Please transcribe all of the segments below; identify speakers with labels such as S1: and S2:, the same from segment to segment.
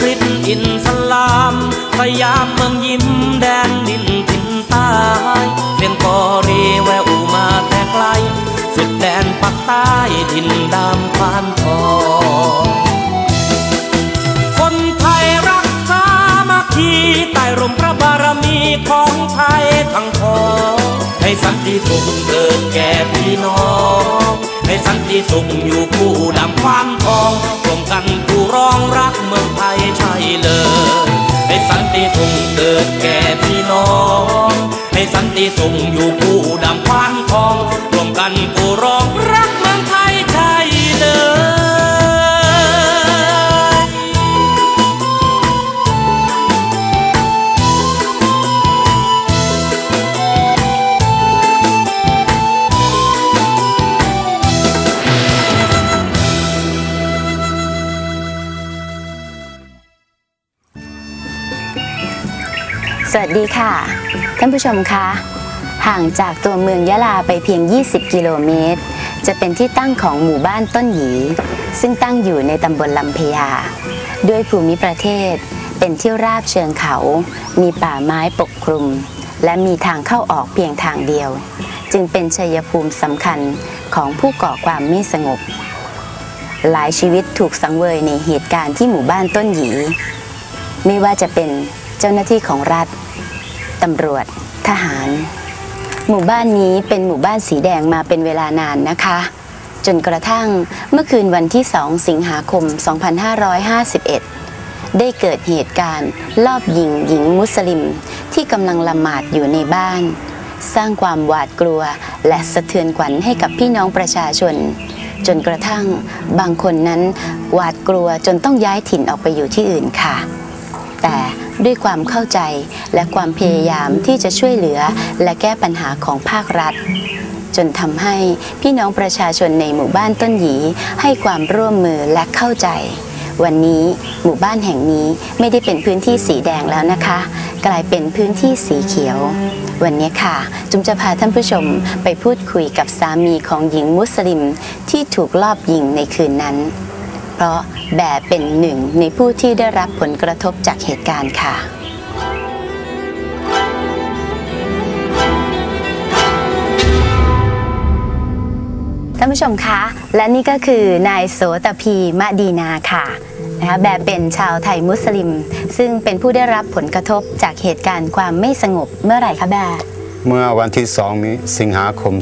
S1: กฤษอินสลามสยามเมืองยิ้มแดนดินถิ่นใต้เสียงกอรีแววมาแต่ไกลสุดแดนปักใต้ถิ่นดำพานทองคนไทยรักสามัคคีใต้ร่มพระบารมีของไทยทั้งพ้องให้สันติสุขเกิดแก่พี่น้องให้สันติสุขอยู่คู่ดำควานทองรวมกันผู รองรักเมืองไทยใช่เลยให้สันติสุขเกิดแก่พี่น้อง ให้สันติสุขอยู่คู่ดำควานทอง
S2: วัสดีค่ะ ท่านผู้ชมคะห่างจากตัวเมืองยะลาไปเพียง 20 กิโลเมตร จะเป็นที่ตั้งของหมู่บ้านต้นหยี ซึ่งตั้งอยู่ในตำบลลำพญาด้วยภูมิประเทศ เป็นที่ราบเชิงเขา มีป่าไม้ปกคลุม และมีทางเข้าออกเพียงทางเดียว จึงเป็นชัยภูมิสำคัญของผู้ก่อความไม่สงบ หลายชีวิตถูกสังเวยในเหตุการณ์ที่หมู่บ้านต้นหยี ไม่ว่าจะเป็นเจ้าหน้าที่ของรัฐ ตำรวจทหาร หมู่บ้านนี้เป็นหมู่บ้านสีแดงมาเป็นเวลานานนะคะ จนกระทั่งเมื่อคืนวันที่ 2 สิงหาคม 2551 ได้เกิดเหตุการณ์ลอบยิงหญิงมุสลิมที่กำลังละหมาดอยู่ในบ้าน สร้างความหวาดกลัวและสะเทือนขวัญให้กับพี่น้องประชาชน จนกระทั่งบางคนนั้นหวาดกลัวจนต้องย้ายถิ่นออกไปอยู่ที่อื่นค่ะ แต่ ด้วยความเข้าใจและความพยายามที่จะช่วยเหลือและแก้ปัญหาของภาครัฐ จนทำให้พี่น้องประชาชนในหมู่บ้านต้นหยี ให้ความร่วมมือและเข้าใจ วันนี้หมู่บ้านแห่งนี้ไม่ได้เป็นพื้นที่สีแดงแล้วนะคะ กลายเป็นพื้นที่สีเขียว วันนี้ค่ะ จุมจะพาท่านผู้ชมไปพูดคุยกับสามีของหญิงมุสลิมที่ถูกลอบยิงในคืนนั้น เพราะแบร์เป็นหนึ่งในผู้ที่ได้รับผลกระทบจากเหตุการณ์ค่ะท่านผู้ชมคะ และนี่ก็คือนายโสตพีมะดีนาค่ะนะคะแบบเป็นชาวไทยมุสลิม ซึ่งเป็นผู้ได้รับผลกระทบจากเหตุการณ์ความไม่สงบเมื่อไหร่คะแบบ
S3: เมื่อวันที่2มิสิงหาคม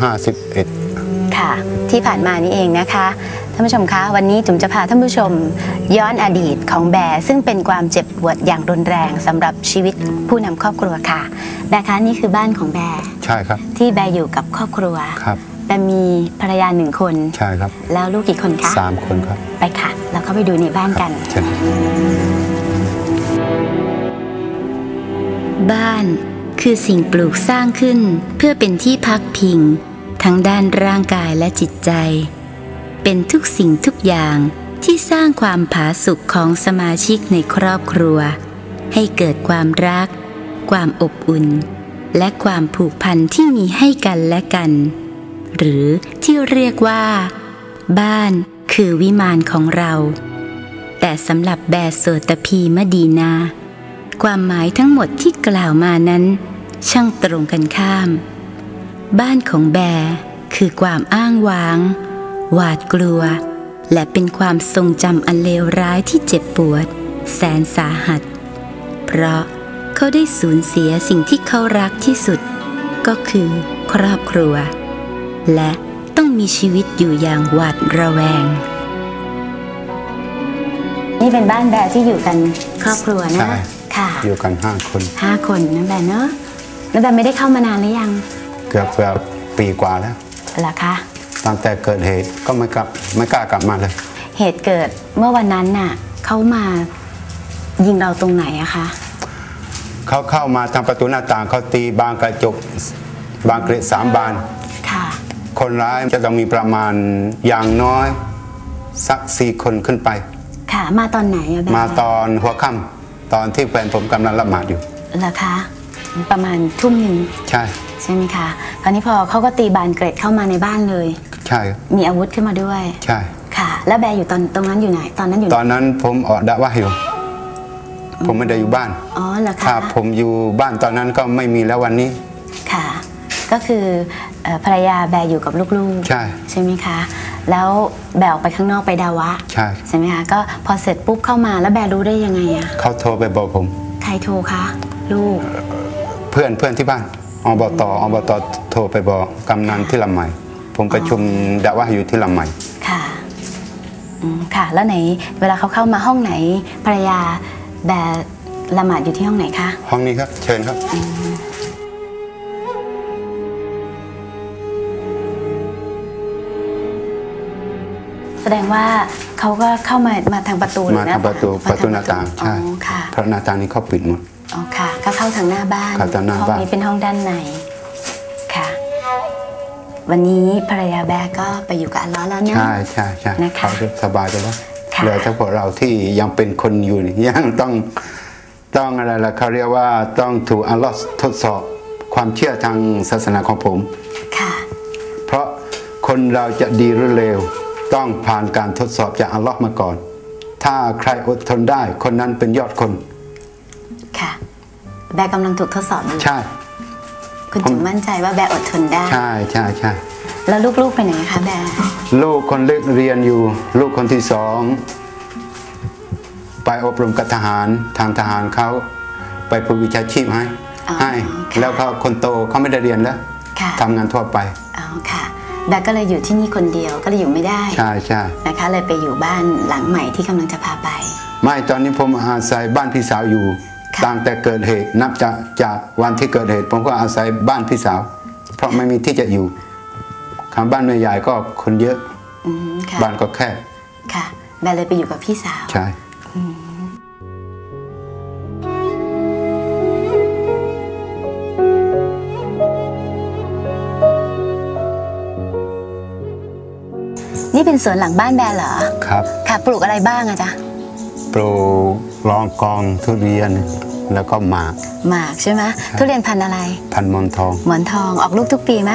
S3: 2551
S2: ค่ะ ที่ผ่านมานี่เองนะคะ ท่านผู้ชมคะ วันนี้จุ๋มจะพาท่านผู้ชมย้อนอดีตของแบร์ซึ่งเป็นความเจ็บปวดอย่างรุนแรงสำหรับชีวิตผู้นำครอบครัวค่ะแบร์คะนี่คือบ้านของแบร์
S3: ใช่ครับ
S2: ที่แบร์อยู่กับครอบครัว
S3: ครับ
S2: แบร์มีภรรยาหนึ่งคน
S3: ใช่ครับ
S2: แล้วลูกกี่คนคะ
S3: สามคนครับ
S2: ไปค่ะ เราเข้าไปดูในบ้านกัน
S3: เช่น
S2: บ้านคือสิ่งปลูกสร้างขึ้นเพื่อเป็นที่พักพิง ทั้งด้านร่างกายและจิตใจ เป็นทุกสิ่งทุกอย่างที่สร้างความผาสุกของสมาชิกในครอบครัว ให้เกิดความรัก ความอบอุ่น และความผูกพันที่มีให้กันและกัน หรือที่เรียกว่า บ้านคือวิมานของเรา แต่สำหรับแบรโสตพีมดีนา ความหมายทั้งหมดที่กล่าวมานั้น ช่างตรงกันข้าม บ้านของแบร์คือความอ้างว้าง หวาดกลัว และเป็นความทรงจำอันเลวร้ายที่เจ็บปวด แสนสาหัส เพราะเขาได้สูญเสียสิ่งที่เขารักที่สุด ก็คือครอบครัว และต้องมีชีวิตอยู่อย่างหวาดระแวง นี่เป็นบ้านแบร์ที่อยู่กันครอบครัวนะ
S3: ใช่
S2: ค่ะ
S3: อยู่กันห้าคน
S2: ห้าคนนะแบร์เนอะแล้วแบร์ไม่ได้เข้ามานานหรือยัง
S3: เกือบเกือบปีกว่าแล้ว
S2: เหรอคะ
S3: ตั้งแต่เกิดเหตุก็ไม่กลับไม่กล้ากลับมาเลย
S2: เหตุเกิดเมื่อวันนั้นน่ะเขามายิงเราตรงไหนอะคะ
S3: เขาเข้ามาทางประตูหน้าต่างเขาตีบานกระจกบานเกล็ดสามบาน
S2: ค่ะ
S3: คนร้ายจะต้องมีประมาณอย่างน้อย สักสี่คนขึ้นไป
S2: ค่ะ มาตอนไหนอะแบ
S3: มาตอนหัวค่ำตอนที่แฟนผมกำลังละหมาดอยู่
S2: เหรอคะ ประมาณทุ่มหนึ่ง
S3: ใช่
S2: ใช่ไหมคะคราวนี้พอเขาก็ตีบานเกร็ดเข้ามาในบ้านเลย
S3: ใช่ครับ
S2: มีอาวุธขึ้นมาด้วย
S3: ใช่
S2: ค่ะ แล้วแบร์อยู่ตอนตรงนั้นอยู่ไหน ตอนนั้นอยู่ไห
S3: ต
S2: น
S3: อนนั้นผมออกดะว่าอยู่ ผมไม่ได้อยู่บ้าน
S2: อ๋อเหรอ
S3: ถ้า
S2: คะ
S3: ผมอยู่บ้านตอนนั้นก็ไม่มีแล้ววันนี้
S2: ค่ะ ก็คือเอ่อภรรยาแบร์อยู่กับลูกๆ
S3: ใช่
S2: ใช่ไหมคะ แล้วแบร์ออกไปข้างนอกไปดาวะ
S3: ใช่
S2: ใช่ไหมคะ ก็พอเสร็จปุ๊บเข้ามาแล้วแบร์รู้ได้ยังไงอะ
S3: เขาโทรไปบอกผม
S2: ใครโทรคะ ลูก
S3: เพื่อนเพื่อนที่บ้าน อบตอบตโทรไปบอกกำนันที่ลำใหม่ ผมประชุมดะว่าอยู่ที่ลำใหม่
S2: ค่ะอืมค่ะ แล้วไหนเวลาเขาเข้ามาห้องไหนภรรยาแบร์ละหมาดอยู่ที่ห้องไหนคะ
S3: ห้องนี้ครับ เชิญครับ
S2: แสดงว่าเขาก็เข้ามามาทางประตูหรือ
S3: มา
S2: หน้
S3: ทางประตู
S2: ม
S3: ประตูหน้าต่าง
S2: อ๋
S3: ใช่
S2: อค่ะ
S3: เพราะหน้าต่างนี้เขาปิดหมด
S2: อ๋อค่ะ ก็เข้าทางหน้าบ้าน
S3: เข้าทางหน้า
S2: ห้อง
S3: บ้าน
S2: นี้เป็นห้องด้านในค่ะ วันนี้ภรรยาแบร์ก็ไปอยู่กับอัลเลอฮ์แล้วเนอะ
S3: ใช่ใช่ใช่
S2: นะคะ
S3: เขาสบายไปแล้ว
S2: ค่ะ
S3: เหลือแต่พวกเราที่ยังเป็นคนอยู่นี่ยังต้องต้องอะไรล่ะเขาเรียกว่าต้องถูกอัลลอฮ์ทดสอบความเชื่อทางศาสนาของผม
S2: ค่ะ
S3: เพราะคนเราจะดีหรือเลวต้องผ่านการทดสอบจากอัลลอฮ์มาก่อน ถ้าใครอดทนได้คนนั้นเป็นยอดคน
S2: ค่ะ แบร์กำลังถูกทดสอบอยู่
S3: ใช่
S2: คุณถึงมั่นใจว่าแบร์อดทนได้
S3: ใช่ใช่ใช่
S2: แล้วลูกๆไปไหนคะแบร์
S3: ลูกคนเล็กเรียนอยู่ ลูกคนที่สองไปอบรมกับทหารทางทหารเขาไปฝึกวิชาชีพให้
S2: อ๋อ
S3: ให้
S2: ค่ะ
S3: แล้วเขาคนโตเขาไม่ได้เรียนแล้ว
S2: ค่ะ
S3: ทำงานทั่วไป
S2: อ๋อค่ะแบร์ก็เลยอยู่ที่นี่คนเดียวก็เลยอยู่ไม่ได้
S3: ใช่ใช่
S2: นะคะเลยไปอยู่บ้านหลังใหม่ที่กำลังจะพาไป
S3: ไม่ตอนนี้ผมอาศัยบ้านพี่สาวอยู่
S2: ค่ะ
S3: ตั้งแต่เกิดเหตุนับจากจากวันที่เกิดเหตุผมก็อาศัยบ้านพี่สาว เพราะไม่มีที่จะอยู่ข้างบ้านแม่ยายก็คนเยอะ
S2: อืมค่ะ
S3: บ้านก็แคบ
S2: ค่ะแบร์เลยไปอยู่กับพี่สาว
S3: ใช่
S2: นี่เป็นสวนหลังบ้านแบร์เหรอ
S3: ครับ
S2: ค่ะ ปลูกอะไรบ้างอะจ๊ะ
S3: ปลูกลองกองทุเรียน แล้วก็หมาก
S2: หมากใช่ไหมทุเรียนพันธุ์อะไร
S3: พันมอนทอง
S2: หมอนทองออกลูกทุกปีไหม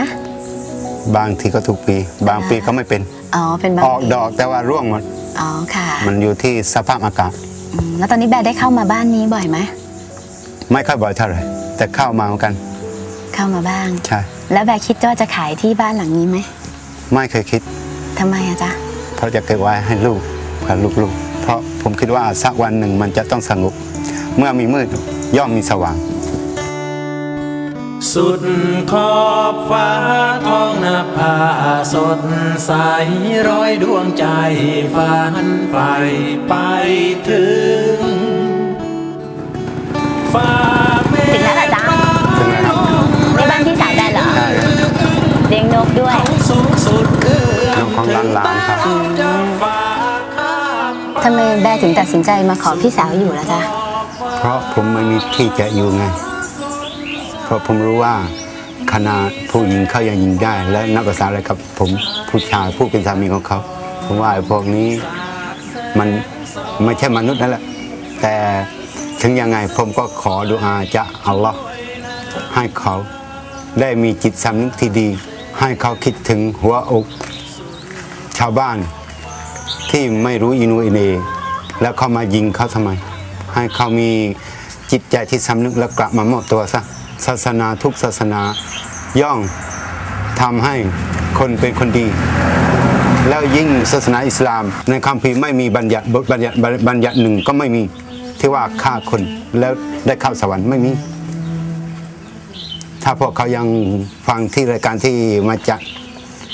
S3: บางทีก็ทุกปี บางปีก็ไม่เป็น
S2: อ๋อเป็นบาง
S3: ออก
S2: ปี
S3: ดอกแต่ว่าร่วงหมด
S2: อ๋อค่ะ
S3: มันอยู่ที่สภาพอากาศ
S2: อืมแล้วตอนนี้แบร์ได้เข้ามาบ้านนี้บ่อยไหม
S3: ไม่ค่อยบ่อยเท่าไหร่แต่เข้ามาเหมือนกัน
S2: เข้ามาบ้าง
S3: ใช่
S2: แล้วแบร์คิดว่าจะขายที่บ้านหลังนี้ไหม
S3: ไม่เคยคิด
S2: ทำไมอะจ๊ะ
S3: เพราะจะเก็บไว้ให้ลูกกับลูกๆ เพราะผมคิดว่าสักวันหนึ่งมันจะต้องสงบ เมื่อมีมืดย่อมมีสว่าง
S1: สุดขอบฟ้าท้องนภาสดใสร้อยดวงใจฝันไฟไปถึงฟ้าเมฆ
S2: ถึงแล้วเหรอจ๊ะ
S3: ถึงแล้วครับ
S2: นี่บ้านพี่สาวแบร์เหรอ
S3: ใช่ครับ
S2: เลี้ยงนกด้วย
S1: สูงสุดเอื้อม
S3: น้องของหลานๆครับ
S1: ถึงจะฟ้าข้ามไป
S2: ทำไมแบร์ถึงตัดสินใจมาขอพี่สาวอยู่ล่ะจ๊ะ
S3: เพราะผมไม่มีที่จะอยู่ไง เพราะผมรู้ว่าขนาดผู้หญิงเขายังยิงได้ และนับภาษาอะไรกับผมผู้ชายผู้เป็นสามีของเขาผมว่าไอ้พวกนี้มันไม่ใช่มนุษย์นั่นแหละแต่ถึงยังไงผมก็ขอดุอาจะอัลลอฮ์ให้เขาได้มีจิตสำนึกที่ดี ให้เขาคิดถึงหัวอกชาวบ้านที่ไม่รู้อินูอินเนแล้วเขามายิงเขาทำไม ให้เขามีจิตใจที่สำนึกแล้วกลับมามอบตัวซะศาสนาทุกศาสนาย่อมทำให้คนเป็นคนดี แล้วยิ่งศาสนาอิสลาม ในคัมภีร์ไม่มีบัญญัติบทบัญญัติบัญญัติหนึ่งก็ไม่มีที่ว่าฆ่าคนแล้วได้เข้าสวรรค์ไม่มี ถ้าพวกเขายังฟังที่รายการที่มาจาก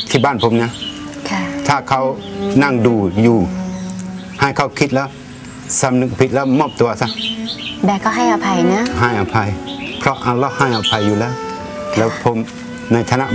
S3: ที่บ้านผมนะ
S2: ค่ะ
S3: ถ้าเขานั่งดูอยู่ ให้เขาคิดแล้ว สำนึกผิดแล้วมอบตัวซะ
S2: แบร์ก็ให้อภัยนะ
S3: ให้อภัย เพราะอัลลอฮ์ให้อภัยอยู่แล้ว แล้วผมในฐานะ